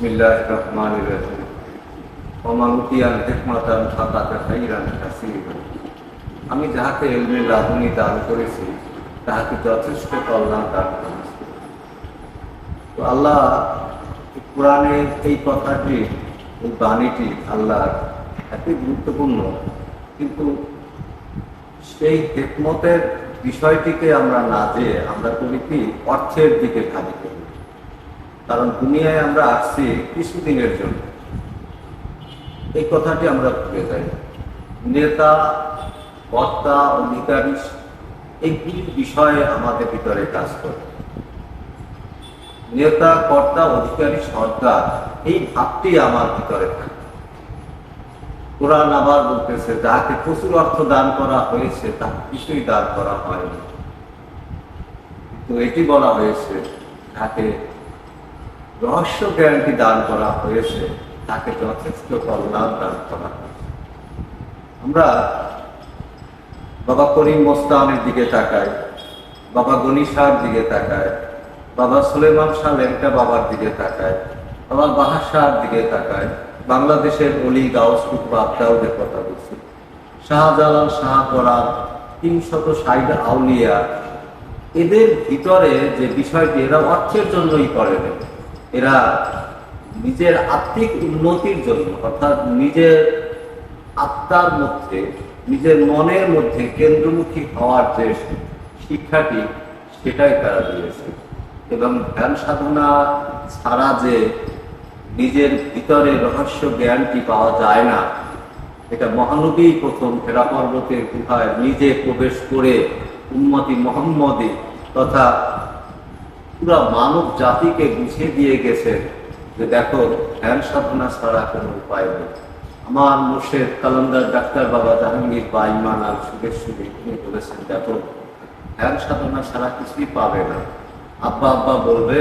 বিসমিল্লাহ রহমান রহিম অমানুতিয়ান হেকমাতান ফাতাতে খাইরান কাসিরান আমি যাহাকে এলমে লাভনী দান করেছি, তাহাকে যথেষ্ট কল্যাণ দান করেছি। তো আল্লাহ এই কোরআনের এই কথাটি, এই বাণীটি আল্লাহর এতই গুরুত্বপূর্ণ। কিন্তু সেই হেকমতের বিষয়টিকে আমরা না যে আমরা করি কি অর্থের দিকে খালি করি। কারণ দুনিয়ায় আমরা আসছি কিছুদিনের জন্য। এই কথাটি আমরা ভুলে যাই। নেতা কর্তা অধিকারী এইগুলির বিষয়ে আমাদের ভিতরে কাজ করে। নেতা কর্তা অধিকারী, সরকার, এই ভাবটি আমার ভিতরে কোরআন আবার বলতেছে যাকে প্রচুর অর্থ দান করা হয়েছে তাকে কিছুই দান করা হয়নি। কিন্তু এটি বলা হয়েছে তাকে রহস্য জ্ঞানটি দান করা হয়েছে, তাকে যথেষ্ট কল্যাণ দান করা। আমরা বাবা করিম মোস্তানের দিকে তাকাই, বাবা গনি শাহর দিকে তাকায় বাবা সুলেমান শাহ লেমটা বাবার দিকে তাকায় বাবা বাহার শাহর দিকে তাকায় বাংলাদেশের অলি গাউস কুতুব আবদাউদের কথা বলছি। শাহজালাল শাহ করার তিনশত ষাট আউলিয়া, এদের ভিতরে যে বিষয়টি, এরা অর্থের জন্যই করে না এরা নিজের আত্মিক উন্নতির জন্য, অর্থাৎ নিজের আত্মার মধ্যে, নিজের মনের মধ্যে কেন্দ্রমুখী হওয়ার যে শিক্ষাটি, সেটাই তারা দিয়েছে। এবং ধ্যান সাধনা ছাড়া যে নিজের ভিতরে রহস্য জ্ঞানটি পাওয়া যায় না, এটা মহানবী প্রথম ফেরা পর্বতের গুহায় নিজে প্রবেশ করে উন্মতি মোহাম্মদী তথা পুরা মানব জাতিকে বুঝিয়ে দিয়ে গেছে যে দেখো, ধ্যান সাধনা ছাড়া কোনো উপায় নেই। আমার মুর্শেদ কালান্দার ডাক্তার বাবা জাহাঙ্গীর বা ইমান আল সুরেশ্বরী তিনি বলেছেন, দেখো, ধ্যান সাধনা ছাড়া কিছুই পাবে না। আব্বা আব্বা বলবে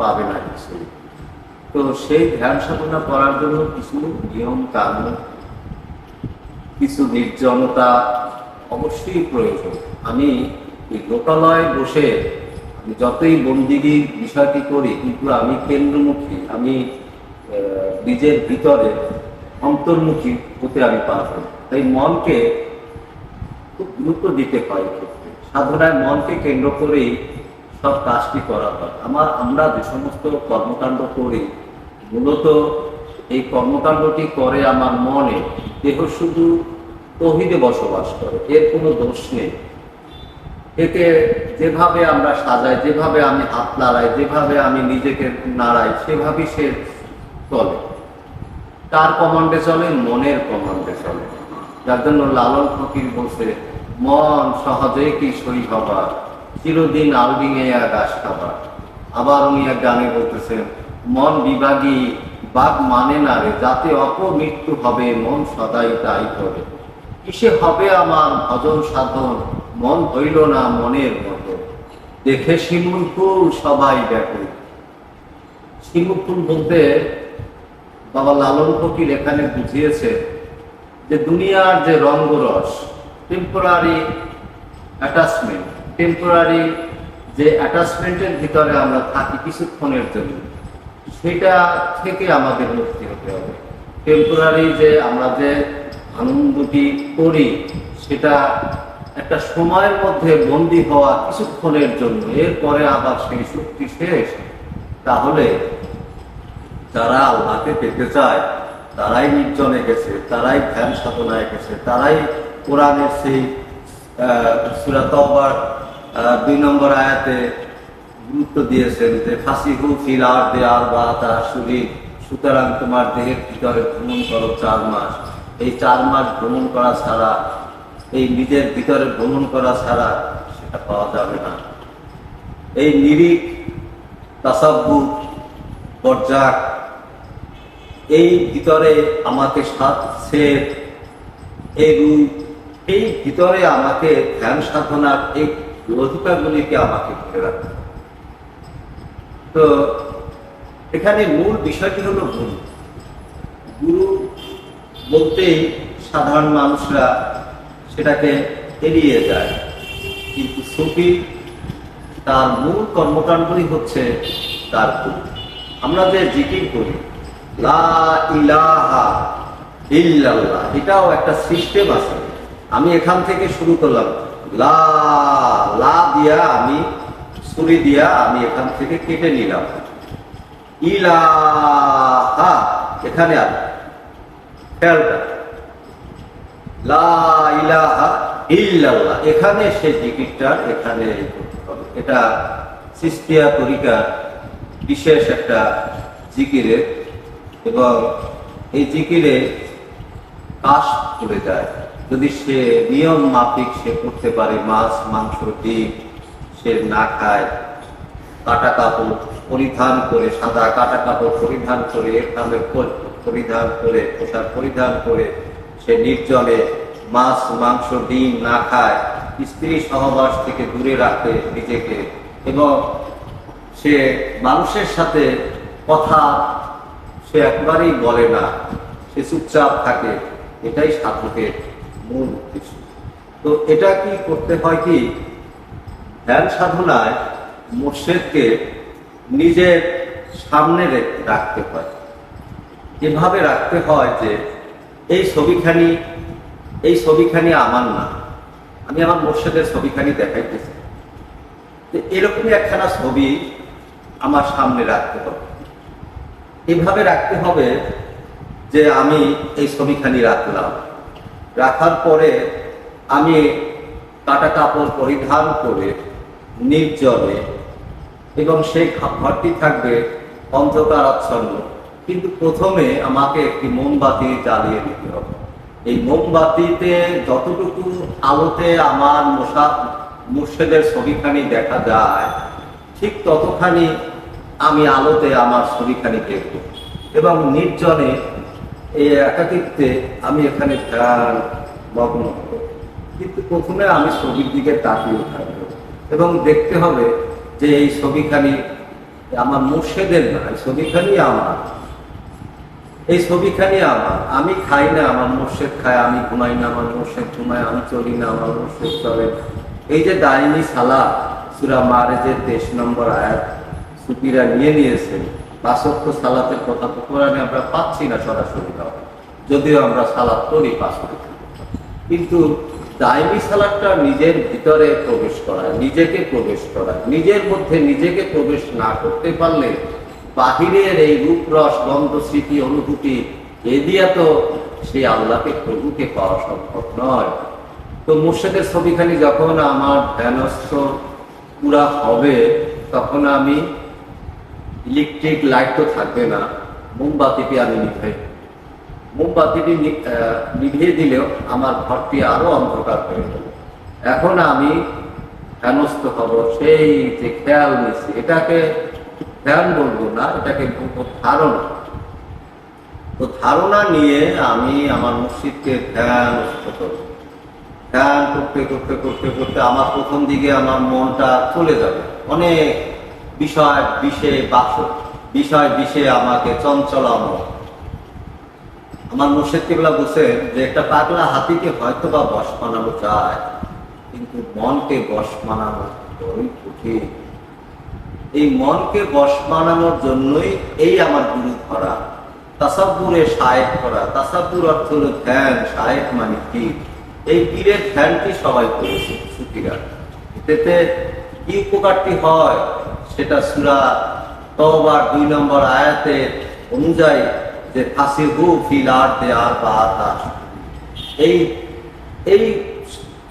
পাবে না কিছুই। তো সেই ধ্যান সাধনা করার জন্য কিছু নিয়ম কানুন, কিছু নির্জনতা অবশ্যই প্রয়োজন। আমি এই লোকালয়ে বসে যতই বন্দিগির বিষয়টি করি, কিন্তু আমি কেন্দ্রমুখী, আমি নিজের ভিতরে অন্তর্মুখী হতে আমি পারব। তাই মনকে খুব গুরুত্ব দিতে হয় এক্ষেত্রে সাধনায় মনকে কেন্দ্র করেই সব কাজটি করা হয়। আমার, আমরা যে সমস্ত কর্মকাণ্ড করি, মূলত এই কর্মকাণ্ডটি করে আমার মনে দেহ শুধু তহিদে বসবাস করে, এর কোনো দোষ নেই। একে যেভাবে আমরা সাজাই, যেভাবে আমি হাত নাড়াই, যেভাবে আমি নিজেকে নাড়াই, সেভাবেই সে চলে। তার কমান্ডে চলে, মনের কমান্ডে চলে। যার জন্য লালন ফকির বলছে, মন সহজেই কি সই হবা চিরদিন আলবিঙে গাছ খাবা আবার উনি এক গানে বলতেছেন মন বিভাগী বাঘ মানে না রে, যাতে অপমৃত্যু হবে, মন সদাই তাই করে। কিসে হবে আমার ভজন সাধন? মন হইল না মনের মতো দেখে শিমুল ফুল সবাই ব্যাকুল। শিমুল ফুল বলতে বাবা লালন ফকির এখানে বুঝিয়েছে যে দুনিয়ার যে রঙ্গরস টেম্পোরারি অ্যাটাচমেন্ট টেম্পোরারি যে অ্যাটাচমেন্টের ভিতরে আমরা থাকি কিছুক্ষণের জন্য, সেটা থেকে আমাদের মুক্তি হতে হবে। টেম্পোরারি যে আমরা যে আনন্দটি করি, সেটা একটা সময়ের মধ্যে বন্দী হওয়া কিছুক্ষণের জন্য, এরপরে আবার সেই শক্তি শেষ। তাহলে যারা আল্লাহকে পেতে চায়, তারাই নির্জনে গেছে, তারাই ধ্যান সাধনায় গেছে, তারাই কোরআনের সেই সুরাতবার দুই নম্বর আয়াতে গুরুত্ব দিয়েছেন যে ফাঁসি হু ফিল আর দে আর বা তার শরীর সুতরাং তোমার দেহের ভিতরে ভ্রমণ করো চার মাস। এই চার মাস ভ্রমণ করা ছাড়া এই নিজের ভিতরে ভ্রমণ করা ছাড়া সেটা পাওয়া যাবে না। এই নিরিখ তাসাব্বু পর্যাক এই ভিতরে আমাকে সাথে এই রূপ, এই ভিতরে আমাকে ধ্যান সাধনার এই অধিকারগুলিকে আমাকে ধরে রাখতে তো এখানে মূল বিষয়টি হলো গুরু। গুরু বলতেই সাধারণ মানুষরা সেটাকে এড়িয়ে যায়। কিন্তু সুফি তার মূল কর্মকাণ্ডই হচ্ছে তার আমরা যে জিকির করি, লা ইলাহা ইল্লাল্লাহ, এটাও একটা সিস্টেম আছে। আমি এখান থেকে শুরু করলাম, লা লা দিয়া আমি ছুরি দিয়া আমি এখান থেকে কেটে নিলাম। ইলাহা, এখানে আর খেয়াল এখানে সে জিকিরটা এখানে এটা সিস্তিয়া তরিকা, বিশেষ একটা জিকিরে। এবং এই জিকিরে কাশ চলে যায়। যদি সে নিয়ম মাফিক সে করতে পারে, মাছ, মাংস, ডিম, সে না খায়, কাটা কাপড় পরিধান করে, সাদা কাটা কাপড় পরিধান করে পরিধান করে, পোশাক পরিধান করে সে নির্জনে মাছ, মাংস, ডিম না খায়, স্ত্রী সহবাস থেকে দূরে রাখে নিজেকে এবং সে মানুষের সাথে কথা সে একবারেই বলে না, সে চুপচাপ থাকে। এটাই সাধকের মূল উদ্দেশ্য। তো এটা কি করতে হয় কি? ধ্যান সাধনায় মোর্শেদকে নিজের সামনে রাখতে হয়। এভাবে রাখতে হয় যে এই ছবিখানি এই ছবিখানি আমার না। আমি আমার মোর্শেদের ছবিখানি দেখাইতেছি। এরকমই একখানা ছবি আমার সামনে রাখতে হবে। এভাবে রাখতে হবে যে আমি এই ছবিখানি রাখলাম। রাখার পরে আমি কাটা কাপড় পরিধান করে নির্জনে এবং সেই ঘরটি থাকবে অন্ধকার আচ্ছন্ন কিন্তু প্রথমে আমাকে একটি মোমবাতি জ্বালিয়ে দিতে হবে। এই মোমবাতিতে যতটুকু আলোতে আমার মশা, মুর্শেদের ছবিখানি দেখা যায়, ঠিক ততখানি আমি আলোতে আমার ছবিখানি দেখব। এবং নির্জনে এই একাকিত্বে আমি এখানে ধ্যান, মগ্ন কিন্তু প্রথমে আমি ছবির দিকে তাকিয়ে থাকব। এবং দেখতে হবে যে এই ছবিখানি আমার মুর্শেদের না এই ছবিখানি আমার। এই ছবিখানি আমার, আমি খাই না আমার মোর্শেদ খায়, আমি ঘুমাই না আমার মোর্শেদ ঘুমায়, আমি চলি না আমার মোর্শেদ চলে। এই যে দাইনি সালা, সুরা মারেজের তেইশ নম্বর আয়াত সুপিরা নিয়ে নিয়েছেন পাঁচক্য সালাতের কথা তো কোরআনে আমরা পাচ্ছি না সরাসরি যদিও আমরা সালাত করি পাঁচ। কিন্তু দায়মি সালাদটা নিজের ভিতরে প্রবেশ করায়, নিজেকে প্রবেশ করায়। নিজের মধ্যে নিজেকে প্রবেশ না করতে পারলে বাহিরের এই রূপ রস গন্ধ স্মৃতি অনুভূতি, এ দিয়া তো সেই আল্লাহকে প্রভুকে পাওয়া সম্ভব নয়। তো মুর্শেদের ছবিখানি যখন আমার ধ্যানস্থ পুরা হবে, তখন আমি ইলেকট্রিক লাইট তো থাকবে না, মোমবাতিটি আমি নিভাই মোমবাতিটি নিভিয়ে দিলেও আমার ঘরটি আরও অন্ধকার হয়ে গেল। এখন আমি ধ্যানস্থ হব, সেই যে খেয়াল নিচ্ছি এটাকে ধ্যান বলব না এটাকে বলব ধারণা তো ধারণা নিয়ে আমি আমার মসজিদকে করব। ধ্যান করতে করতে করতে করতে আমার প্রথম দিকে আমার মনটা চলে যাবে। অনেক বিষয় বিষে বাস বিষয় বিষে আমাকে চঞ্চলানো আমার মুর্শিদ কেবলা বলছেন যে একটা পাগলা হাতিকে হয়তো বা বশ বানানো যায়, কিন্তু মনকে বশ বানানো কঠিন এই মনকে বশ বানানোর জন্যই এই আমার গুরু ধরা তাসাব্বুরে সাহেব করা। তাসাব্বুর অর্থ হল ধ্যান। সাহেব মানে পীর এই পীরের ধ্যানটি সবাই করেছে, সুফিরা। এতে কি উপকারটি হয় সেটা সুরা তবার দুই নম্বর আয়াতের অনুযায়ী যে, ফাসিহু ফিল আর দে আর বা। এই এই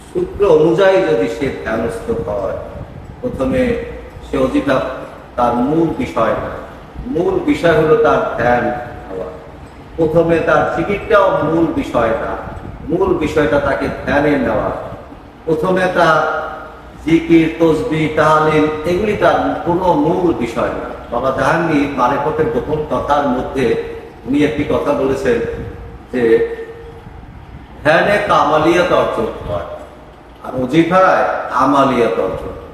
সূত্র অনুযায়ী যদি সে ধ্যানস্থ হয়, প্রথমে সে অজিতা তার মূল বিষয় মূল বিষয় হলো তার ধ্যান প্রথমে তার জিকিরটাও মূল বিষয় না। মূল বিষয়টা তাকে ধ্যানে নেওয়া। প্রথমে তার জিকির, তসবি, তাহলিল, এগুলি তার কোনো মূল বিষয় না। বাবা জাহাঙ্গীর মারেফতের গোপন কথার মধ্যে উনি একটি কথা বলেছেন যে, ধ্যানে কামালিয়াত অর্জন হয়। আর অজিফায় আমালিয়াত অর্জন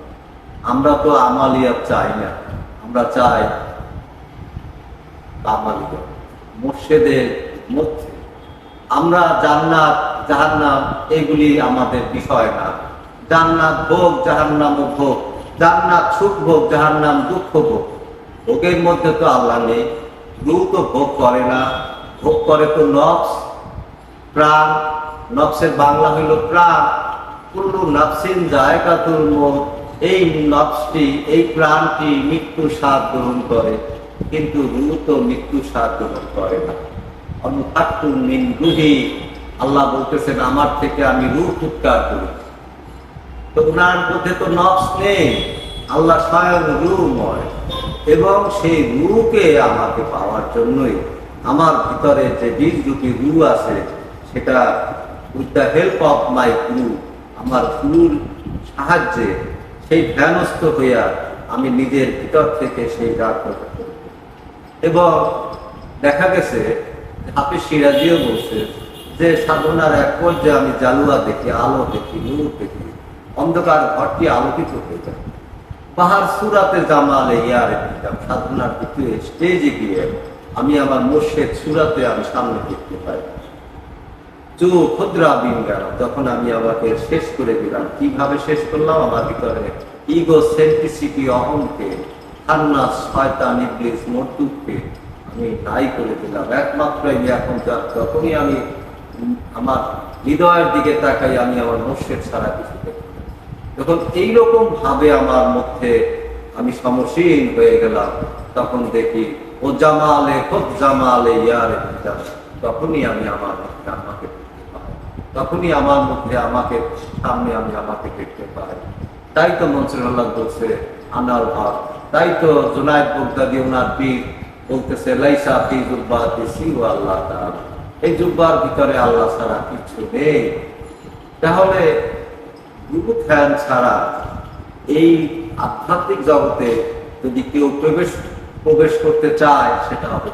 আমরা তো আমালিয়াত চাই না। আমরা চাই কামালিয়াত মুর্শেদের মধ্যে আমরা জান্নাত, জাহান্নাম, এগুলি আমাদের বিষয় না। জান্নাত ভোগ, জাহান্নাম ভোগ। জান্নাত সুখ ভোগ, জাহান্নাম দুঃখ ভোগ। ভোগের মধ্যে তো আল্লাহ নেই। রু তো ভোগ করে না। ভোগ করে তো নফস। প্রাণ। নফসের বাংলা হইল প্রাণ। কুল্লু নফসিন জায়গাতুল মত। এই নফসটি, এই প্রাণটি মৃত্যু স্বাদ গ্রহণ করে, কিন্তু রু তো মৃত্যু স্বাদ গ্রহণ করে না। অনুপাত্তুন মিন রুহি। আল্লাহ বলতেছেন, আমার থেকে আমি রূপ উৎকার করি। তো ওনার মধ্যে তো নফস নেই। আল্লাহ স্বয়ং রূময় এবং সেই রূকে আমাকে পাওয়ার জন্যই আমার ভিতরে যে বীজ রূপী রু আছে, সেটা with the help of my guru আমার গুরুর সাহায্যে সেই ধ্যানস্থ হইয়া আমি নিজের ভিতর থেকে সেই রাগ এবং দেখা গেছে, হাফিজ সিরাজিও বলছে যে, সাধনার এক পর্যায়ে আমি জালুয়া দেখি, আলো দেখি, নূর দেখি, অন্ধকার ঘরটি আলোকিত হয়ে যায়। পাহাড় সুরাতে জামালে ইয়ারে সাধনার দ্বিতীয় স্টেজে গিয়ে আমি আমার মোর্শেদ সুরাতে আমি সামনে দেখতে পাই। চু বিন গেল। তখন আমি আমাকে শেষ করে দিলাম। কীভাবে শেষ করলাম? আমার ভিতরে ইগো সেন্টিসিটি অহংকে খান্নাস শয়তান, ইবলিস, মর্তুককে আমি নাই করে দিলাম। একমাত্র আমি এখন যখনই আমি আমার হৃদয়ের দিকে তাকাই, আমি আমার মোর্শেদ ছাড়া কিছু যখন এইরকম ভাবে আমার মধ্যে আমি সমসীন হয়ে গেলাম, তখন দেখি, ও জামালে, খোদ জামালে, ইয়ারে। তখনই আমি আমার আমাকে তখনই আমার মধ্যে, আমাকে সামনে আমি আমাকে দেখতে পাই। তাই তো মনসুরুল্লাহ বলছে, আনাল হক। তাই তো জোনায়দ বগদাদি ওনার পীর বলতেছে, লাইসা ফি জুব্বাতি সিউ আল্লাহ তাআলা। এই জুব্বার ভিতরে আল্লাহ ছাড়া কিছু নেই। তাহলে গুরু ধ্যান ছাড়া এই আধ্যাত্মিক জগতে যদি কেউ প্রবেশ প্রবেশ করতে চায়, সেটা হবে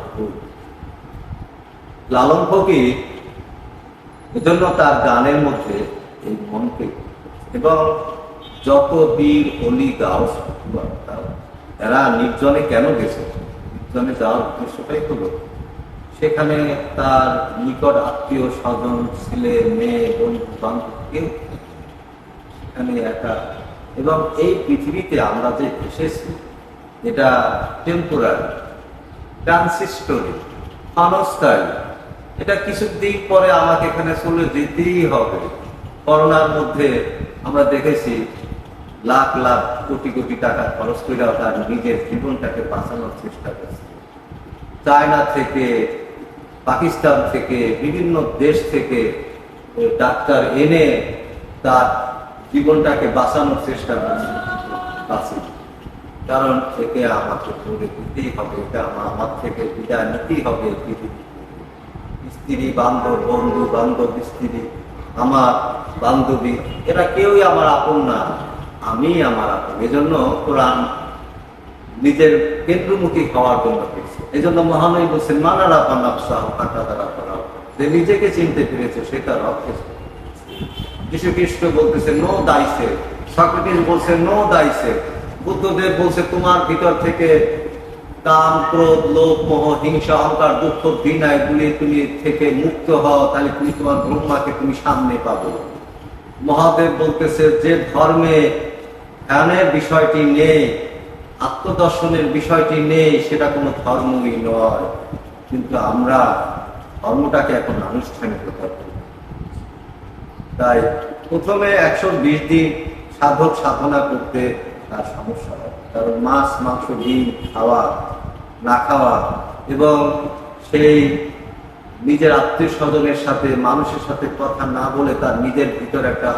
লালন ফকির এজন্য তার গানের মধ্যে এই মনকে এবং যত বীর, অলি, গাও এরা নির্জনে কেন গেছে? নির্জনে যাওয়ার উদ্দেশ্যটাই হলো? সেখানে তার নিকট আত্মীয় স্বজন, ছেলে, মেয়ে, বন্ধু, বান্ধব কেউ নেই। সেখানে একা। এবং এই পৃথিবীতে আমরা যে এসেছি এটা টেম্পোরারি ট্রান্সিস্টরি ক্ষণস্থায়ী এটা কিছুদিন পরে আমাকে এখানে চলে যেতেই হবে। করোনার মধ্যে আমরা দেখেছি লাখ লাখ কোটি কোটি টাকা খরচ করে তার নিজের জীবনটাকে বাঁচানোর চেষ্টা করছে। চায়না থেকে, পাকিস্তান থেকে, বিভিন্ন দেশ থেকে ডাক্তার এনে তার জীবনটাকে বাঁচানোর চেষ্টা করছে। কারণ একে আমাকে করে দিতেই হবে, এটা আমা- আমার থেকে বিদায় নিতেই হবে পৃথিবী। স্ত্রী, বান্ধব, বন্ধু, বান্ধব স্ত্রী, আমার বান্ধবী, এরা কেউই আমার আপন না, আমি আমার আপন। এজন্য কোরআন নিজের কেন্দ্রমুখী হওয়ার জন্য পেয়েছে এই জন্য মহানবী বলছেন মানারা পান্নাপসাহ কাটা দ্বারা যে নিজেকে চিনতে পেরেছে সেটা রক্ষে যীশু খ্রিস্ট বলতেছে, নো দাইসে সক্রেটিস বলছে, নো দাইসে বুদ্ধদেব বলছে, তোমার ভিতর থেকে কাম ক্রোধ, লোভ, মোহ, হিংসা, অহংকার, দুঃখ ঘৃণা এগুলি তুমি থেকে মুক্ত হও, তাহলে তুমি তোমার ব্রহ্মাকে তুমি সামনে পাবো। মহাদেব বলতেছে, যে ধর্মে ধ্যানের বিষয়টি নেই, আত্মদর্শনের বিষয়টি নেই, সেটা কোনো ধর্মই নয়। কিন্তু আমরা ধর্মটাকে এখন আনুষ্ঠানিকতা তাই প্রথমে একশো বিশ দিন সাধক সাধনা করতে তার সমস্যা কারণ মাছ, মাংস, ডিম খাওয়া, না খাওয়া এবং সেই নিজের আত্মীয় স্বজনের সাথে, মানুষের সাথে কথা না বলে তার নিজের ভিতর একটা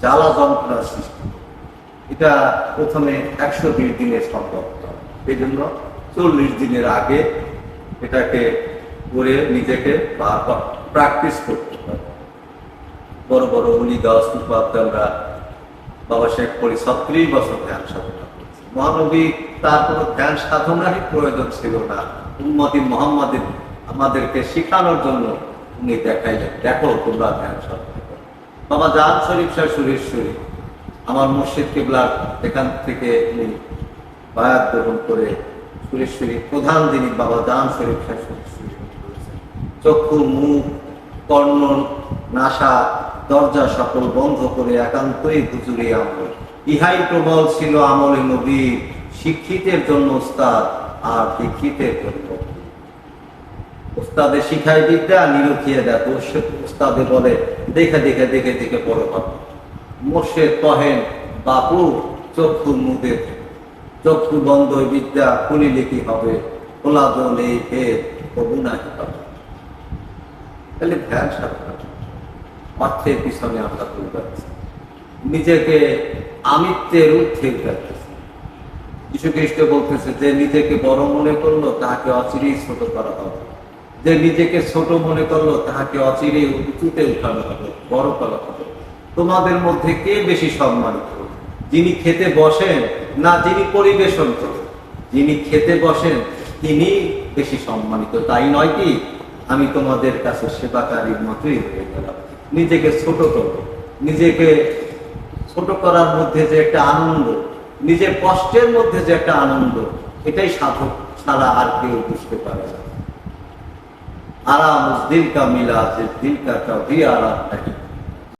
জ্বালা যন্ত্রণার সৃষ্টি এটা প্রথমে একশো বিশ দিনের সম্ভব এই জন্য চল্লিশ দিনের আগে এটাকে করে নিজেকে প্র্যাকটিস করতে হয় বড় বড় উনি গাছ উপাধ্যায়রা বাবা শেখ পরি ছত্রিশ বছর ধ্যান করেছে মহানবী তার কোনো ধ্যান সাধনারই প্রয়োজন ছিল না। উন্মতি মোহাম্মদের আমাদেরকে শেখানোর জন্য উনি দেখাইলেন দেখো তোমরা ধ্যান সাধনা বাবা জান শরীফ শাহ সুরেশ্বরী আমার মুর্শিদ কেবলার এখান থেকে উনি বায়াত গ্রহণ করে সুরেশ্বরী প্রধান যিনি বাবা জান শরীফ শাহ উনি বলেছেন, চক্ষু মুখ কর্ণ নাসা দরজা সকল বন্ধ করে একান্তই হুজুরে আমল। ইহাই প্রবল ছিল আমলে নবী, শিক্ষিতের জন্য উস্তাদ আর দীক্ষিতের জন্য। উস্তাদে শিখায় বিদ্যা নিরুখিয়ে তো উস্তাদে বলে, দেখে দেখে দেখে দেখে বড় হবে মোর্শে তহেন বাপু চক্ষু মুদে চক্ষু বন্ধ বিদ্যা খুলিলে কি হবে, খোলা জল এই ভেদ তবু নাহি তাহলে ধ্যান সাধনা। অর্থের পিছনে আমরা ভুল নিজেকে আমিত্বের ঊর্ধ্বে উঠাচ্ছি যীশু খ্রিস্ট বলতেছে, যে নিজেকে বড় মনে করল, তাহাকে অচিরেই ছোট করা হবে। যে নিজেকে ছোট মনে করল, তাহাকে অচিরেই উঁচুতে উঠানো হবে, বড় করা হবে। তোমাদের মধ্যে কে বেশি সম্মানিত? যিনি খেতে বসেন, না যিনি পরিবেশন করেন? যিনি খেতে বসেন, তিনি বেশি সম্মানিত। তাই নয় কি? আমি তোমাদের কাছে সেবাকারীর মতোই হয়ে গেলাম। নিজেকে ছোট করো নিজেকে ছোট করার মধ্যে যে একটা আনন্দ, নিজের কষ্টের মধ্যে যে একটা আনন্দ, এটাই সাধক ছাড়া আর কেউ বুঝতে পারে আরাম, দিলকা মিলা যে দিল কা কভি আরাম